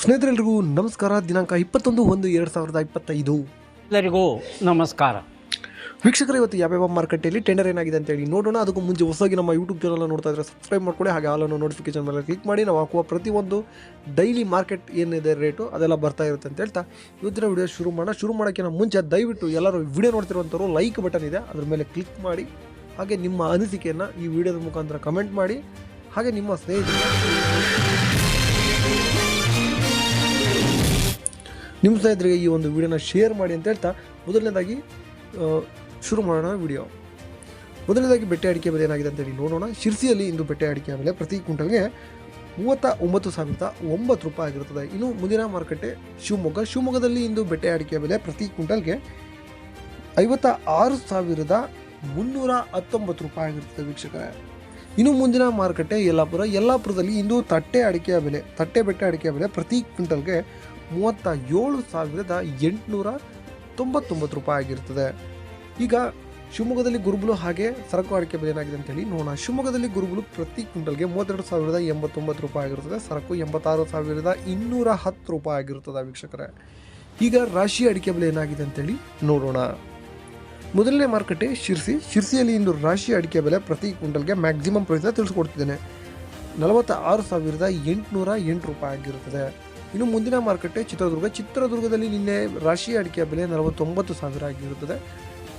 ಸ್ನೇಹಿತರೆಲ್ಲರಿಗೂ ನಮಸ್ಕಾರ. ದಿನಾಂಕ ಇಪ್ಪತ್ತೊಂದು ಒಂದು ಎರಡು ಸಾವಿರದ ಇಪ್ಪತ್ತೈದು. ಎಲ್ಲರಿಗೂ ನಮಸ್ಕಾರ. ವೀಕ್ಷಕರ ಇವತ್ತು ಯಾವ್ಯಾವ ಮಾರ್ಕೆಟಲ್ಲಿ ಟೆಂಡರ್ ಏನಾಗಿದೆ ಅಂತ ಹೇಳಿ ನೋಡೋಣ. ಅದಕ್ಕೂ ಮುಂಚೆ ಹೊಸದಾಗಿ ನಮ್ಮ ಯೂಟ್ಯೂಬ್ ಚಾನಲ್ ನೋಡ್ತಾ ಇದ್ರೆ ಸಬ್ಸ್ಕ್ರೈಬ್ ಮಾಡ್ಕೊಳ್ಳಿ. ಹಾಗೆ ಹಾಲನ್ನು ನೋಟಿಫಿಕೇಶನ್ ಮೇಲೆ ಕ್ಲಿಕ್ ಮಾಡಿ. ನಾವು ಹಾಕುವ ಪ್ರತಿಯೊಂದು ಡೈಲಿ ಮಾರ್ಕೆಟ್ ಏನಿದೆ ರೇಟು ಅದೆಲ್ಲ ಬರ್ತಾ ಇರುತ್ತೆ ಅಂತ ಹೇಳ್ತಾ ಇವತ್ತಿನ ವಿಡಿಯೋ ಶುರು ಮಾಡೋಣ. ಶುರು ಮಾಡೋಕ್ಕಿಂತ ಮುಂಚೆ ದಯವಿಟ್ಟು ಎಲ್ಲರೂ ವಿಡಿಯೋ ನೋಡ್ತಿರುವಂಥವ್ರು ಲೈಕ್ ಬಟನ್ ಇದೆ. ಅದ್ರ ಮೇಲೆ ಕ್ಲಿಕ್ ಮಾಡಿ. ಹಾಗೆ ನಿಮ್ಮ ಅನಿಸಿಕೆಯನ್ನು ಈ ವಿಡಿಯೋದ ಮುಖಾಂತರ ಕಮೆಂಟ್ ಮಾಡಿ. ಹಾಗೆ ನಿಮ್ಮ ಸ್ನೇಹಿತರಿಗೆ ನಿಮ್ಮ ಸ್ನೇಹಿತರಿಗೆ ಈ ಒಂದು ವಿಡಿಯೋನ ಶೇರ್ ಮಾಡಿ ಅಂತ ಹೇಳ್ತಾ ಮೊದಲನೇದಾಗಿ ಶುರು ಮಾಡೋಣ ವಿಡಿಯೋ. ಮೊದಲನೇದಾಗಿ ಬೆಟ್ಟೆ ಅಡಿಕೆ ಬೆಲೆ ಏನಾಗಿದೆ ಅಂತೇಳಿ ನೋಡೋಣ. ಶಿರ್ಸಿಯಲ್ಲಿ ಇಂದು ಬೆಟ್ಟೆ ಅಡಿಕೆ ಬೆಲೆ ಪ್ರತಿ ಕ್ವಿಂಟಲ್ಗೆ ಮೂವತ್ತ ಒಂಬತ್ತು ಸಾವಿರದ ಒಂಬತ್ತು ರೂಪಾಯಿ ಆಗಿರುತ್ತದೆ. ಇನ್ನು ಮುಂದಿನ ಮಾರುಕಟ್ಟೆ ಶಿವಮೊಗ್ಗ. ಶಿವಮೊಗ್ಗದಲ್ಲಿ ಇಂದು ಬೆಟ್ಟೆ ಅಡಿಕೆ ಬೆಲೆ ಪ್ರತಿ ಕ್ವಿಂಟಲ್ಗೆ ಐವತ್ತ ಆರು ಸಾವಿರದ ಮುನ್ನೂರ ಹತ್ತೊಂಬತ್ತು ರೂಪಾಯಿ ಆಗಿರುತ್ತದೆ ವೀಕ್ಷಕರೇ. ಇನ್ನು ಮುಂದಿನ ಮಾರುಕಟ್ಟೆ ಯಲ್ಲಾಪುರ. ಯಲ್ಲಾಪುರದಲ್ಲಿ ಇಂದು ತಟ್ಟೆ ಅಡಿಕೆಯ ಬೆಲೆ, ತಟ್ಟೆ ಬೆಟ್ಟೆ ಅಡಿಕೆಯ ಬೆಲೆ ಪ್ರತಿ ಕ್ವಿಂಟಲ್ಗೆ ಮೂವತ್ತ ಏಳು ಸಾವಿರದ ಎಂಟುನೂರ ತೊಂಬತ್ತೊಂಬತ್ತು ರೂಪಾಯಿ ಆಗಿರ್ತದೆ. ಈಗ ಶಿವಮೊಗ್ಗದಲ್ಲಿ ಗುರುಬುಲು ಹಾಗೆ ಸರಕು ಅಡಿಕೆ ಬೆಲೆ ಏನಾಗಿದೆ ಅಂತೇಳಿ ನೋಡೋಣ. ಶಿವಮೊಗ್ಗದಲ್ಲಿ ಗುರುಬುಲು ಪ್ರತಿ ಕ್ವಿಂಟಲ್ಗೆ ಮೂವತ್ತೆರಡು ಸಾವಿರದ ಎಂಬತ್ತೊಂಬತ್ತು ರೂಪಾಯಿ ಆಗಿರ್ತದೆ. ಸರಕು ಎಂಬತ್ತಾರು ಸಾವಿರದ ಇನ್ನೂರ ಹತ್ತು ರೂಪಾಯಿ ಆಗಿರ್ತದೆ ವೀಕ್ಷಕರೇ. ಈಗ ರಾಶಿ ಅಡಿಕೆ ಬೆಲೆ ಏನಾಗಿದೆ ಅಂತೇಳಿ ನೋಡೋಣ. ಮೊದಲನೇ ಮಾರುಕಟ್ಟೆ ಶಿರ್ಸಿ. ಶಿರ್ಸಿಯಲ್ಲಿ ಇಂದು ರಾಶಿ ಅಡಿಕೆ ಬೆಲೆ ಪ್ರತಿ ಕ್ವಿಂಟಲ್ಗೆ ಮ್ಯಾಕ್ಸಿಮಮ್ ಪ್ರೈಸ್ ತಿಳಿಸ್ಕೊಡ್ತಿದ್ದೇನೆ. ನಲವತ್ತ ಆರು ಸಾವಿರದ ಎಂಟುನೂರ ಎಂಟು ರೂಪಾಯಿ ಆಗಿರುತ್ತದೆ ಇನ್ನು ಮುಂದಿನ ಮಾರುಕಟ್ಟೆ ಚಿತ್ರದುರ್ಗ. ಚಿತ್ರದುರ್ಗದಲ್ಲಿ ನಿನ್ನೆ ರಾಶಿ ಅಡಿಕೆ ಬೆಲೆ ನಲವತ್ತೊಂಬತ್ತು ಸಾವಿರ ಆಗಿರುತ್ತದೆ.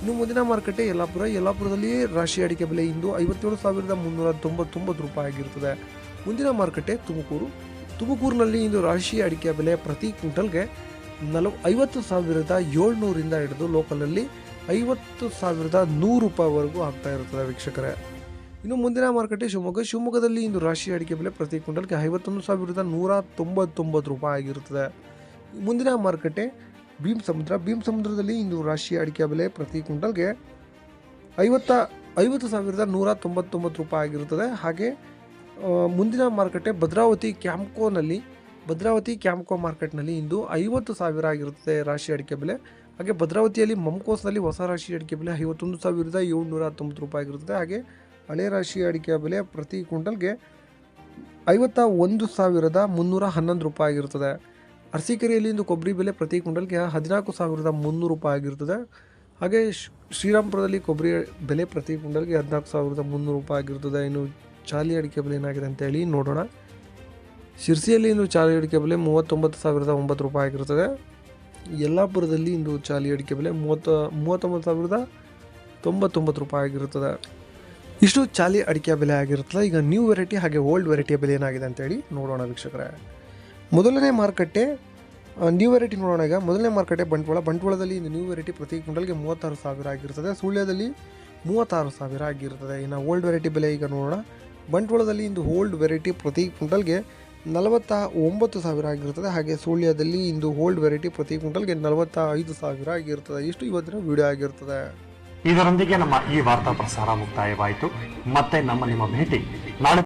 ಇನ್ನು ಮುಂದಿನ ಮಾರುಕಟ್ಟೆ ಯಲ್ಲಾಪುರ. ಯಲ್ಲಾಪುರದಲ್ಲಿ ರಾಶಿ ಅಡಿಕೆ ಬೆಲೆ ಇಂದು ಐವತ್ತೇಳು ಸಾವಿರದ ಮುನ್ನೂರ ತೊಂಬತ್ತೊಂಬತ್ತು ರೂಪಾಯಿ ಆಗಿರುತ್ತದೆ. ಮುಂದಿನ ಮಾರುಕಟ್ಟೆ ತುಮಕೂರು. ತುಮಕೂರಿನಲ್ಲಿ ಇಂದು ರಾಶಿ ಅಡಿಕೆ ಬೆಲೆ ಪ್ರತಿ ಕ್ವಿಂಟಲ್ಗೆ ನಲವ, ಐವತ್ತು ಸಾವಿರದ ಏಳ್ನೂರಿಂದ ಹಿಡಿದು ಲೋಕಲಲ್ಲಿ ಐವತ್ತು ಸಾವಿರದ ನೂರು ರೂಪಾಯಿವರೆಗೂ ಆಗ್ತಾ ಇರುತ್ತದೆ ವೀಕ್ಷಕರೇ. ಇನ್ನು ಮುಂದಿನ ಮಾರುಕಟ್ಟೆ ಶಿವಮೊಗ್ಗ. ಶಿವಮೊಗ್ಗದಲ್ಲಿ ಇಂದು ರಾಶಿ ಅಡಿಕೆ ಬೆಲೆ ಪ್ರತಿ ಕ್ವಿಂಟಲ್ಗೆ ಐವತ್ತೊಂದು ಸಾವಿರದ ನೂರ ತೊಂಬತ್ತೊಂಬತ್ತು ರೂಪಾಯಿ ಆಗಿರುತ್ತದೆ. ಮುಂದಿನ ಮಾರುಕಟ್ಟೆ ಭೀಮ್ ಸಮುದ್ರ ಭೀಮ್ ಸಮುದ್ರದಲ್ಲಿ ಇಂದು ರಾಶಿ ಅಡಿಕೆ ಬೆಲೆ ಪ್ರತಿ ಕ್ವಿಂಟಲ್ಗೆ ಐವತ್ತ, ಐವತ್ತು ಸಾವಿರದ ನೂರ ತೊಂಬತ್ತೊಂಬತ್ತು ರೂಪಾಯಿ ಆಗಿರುತ್ತದೆ. ಹಾಗೆ ಮುಂದಿನ ಮಾರುಕಟ್ಟೆ ಭದ್ರಾವತಿ ಕ್ಯಾಂಪ್ಕೋನಲ್ಲಿ, ಭದ್ರಾವತಿ ಕ್ಯಾಂಪ್ಕೋ ಮಾರ್ಕೆಟ್ನಲ್ಲಿ ಇಂದು ಐವತ್ತು ಸಾವಿರ ಆಗಿರುತ್ತದೆ ರಾಶಿ ಅಡಿಕೆ ಬೆಲೆ. ಹಾಗೆ ಭದ್ರಾವತಿಯಲ್ಲಿ ಮಮ್ಕೋಸ್ನಲ್ಲಿ ಹೊಸ ರಾಶಿ ಅಡಿಕೆ ಬೆಲೆ ಐವತ್ತೊಂದು ಸಾವಿರದ ಏಳ್ನೂರ ಹತ್ತೊಂಬತ್ತು ರೂಪಾಯಿ ಆಗಿರುತ್ತದೆ. ಹಾಗೆ ಹಳೆ ರಾಶಿ ಅಡಿಕೆಯ ಬೆಲೆ ಪ್ರತಿ ಕ್ವಿಂಟಲ್ಗೆ ಐವತ್ತ ಒಂದು ಸಾವಿರದ ಮುನ್ನೂರ ಹನ್ನೊಂದು ರೂಪಾಯಿ ಆಗಿರುತ್ತದೆ. ಅರಸೀಕೆರೆಯಲ್ಲಿ ಇಂದು ಕೊಬ್ಬರಿ ಬೆಲೆ ಪ್ರತಿ ಕ್ವಿಂಟಲ್ಗೆ ಹದಿನಾಲ್ಕು ಸಾವಿರದ ಮುನ್ನೂರು ರೂಪಾಯಿ ಆಗಿರುತ್ತದೆ. ಹಾಗೆ ಶ್ರೀರಾಮಪುರದಲ್ಲಿ ಕೊಬ್ಬರಿ ಬೆಲೆ ಪ್ರತಿ ಕ್ವಿಂಟಲ್ಗೆ ಹದಿನಾಲ್ಕು ಸಾವಿರದ ಮುನ್ನೂರು ರೂಪಾಯಿ ಆಗಿರುತ್ತದೆ. ಇನ್ನು ಚಾಲಿ ಅಡಿಕೆ ಬೆಲೆ ಏನಾಗಿದೆ ಅಂತೇಳಿ ನೋಡೋಣ. ಶಿರ್ಸಿಯಲ್ಲಿ ಇಂದು ಚಾಲಿ ಅಡಿಕೆ ಬೆಲೆ ಮೂವತ್ತೊಂಬತ್ತು ಸಾವಿರದ ಒಂಬತ್ತು ರೂಪಾಯಿ ಆಗಿರುತ್ತದೆ. ಯಲ್ಲಾಪುರದಲ್ಲಿ ಇಂದು ಚಾಲಿ ಅಡಿಕೆ ಬೆಲೆ ಮೂವತ್ತ, ಮೂವತ್ತೊಂಬತ್ತು ಸಾವಿರದ ತೊಂಬತ್ತೊಂಬತ್ತು ರೂಪಾಯಿ ಆಗಿರುತ್ತದೆ. ಇಷ್ಟು ಚಾಲಿ ಅಡಿಕೆ ಬೆಲೆ ಆಗಿರುತ್ತಲ್ಲ, ಈಗ ನ್ಯೂ ವೆರೈಟಿ ಹಾಗೆ ಓಲ್ಡ್ ವೆರೈಟಿಯ ಬೆಲೆ ಏನಾಗಿದೆ ಅಂತೇಳಿ ನೋಡೋಣ ವೀಕ್ಷಕರೇ. ಮೊದಲನೇ ಮಾರುಕಟ್ಟೆ ನ್ಯೂ ವೆರೈಟಿ ನೋಡೋಣ ಈಗ. ಮೊದಲನೇ ಮಾರುಕಟ್ಟೆ ಬಂಟ್ವಾಳ. ಬಂಟ್ವಾಳದಲ್ಲಿ ಇಂದು ನ್ಯೂ ವೆರೈಟಿ ಪ್ರತಿ ಕ್ವಿಂಟಲ್ಗೆ ಮೂವತ್ತಾರು ಸಾವಿರ ಆಗಿರ್ತದೆ. ಸುಳ್ಯದಲ್ಲಿ ಮೂವತ್ತಾರು ಸಾವಿರ ಆಗಿರ್ತದೆ. ಇನ್ನು ಓಲ್ಡ್ ವೆರೈಟಿ ಬೆಲೆ ಈಗ ನೋಡೋಣ. ಬಂಟ್ವಾಳದಲ್ಲಿ ಇಂದು ಓಲ್ಡ್ ವೆರೈಟಿ ಪ್ರತಿ ಕ್ವಿಂಟಲ್ಗೆ ನಲವತ್ತ ಒಂಬತ್ತು ಸಾವಿರ ಆಗಿರ್ತದೆ. ಹಾಗೆ ಸುಳ್ಯದಲ್ಲಿ ಇಂದು ಓಲ್ಡ್ ವೆರೈಟಿ ಪ್ರತಿ ಕ್ವಿಂಟಲ್ಗೆ ನಲವತ್ತ ಐದು ಸಾವಿರ ಆಗಿರ್ತದೆ. ಇಷ್ಟು ಇವತ್ತಿನ ವಿಡಿಯೋ ಆಗಿರ್ತದೆ. ಇದರೊಂದಿಗೆ ನಮ್ಮ ಈ ವಾರ್ತಾ ಪ್ರಸಾರ ಮುಕ್ತಾಯವಾಯಿತು. ಮತ್ತೆ ನಮ್ಮ ನಿಮ್ಮ ಭೇಟಿ ನಾಳೆ.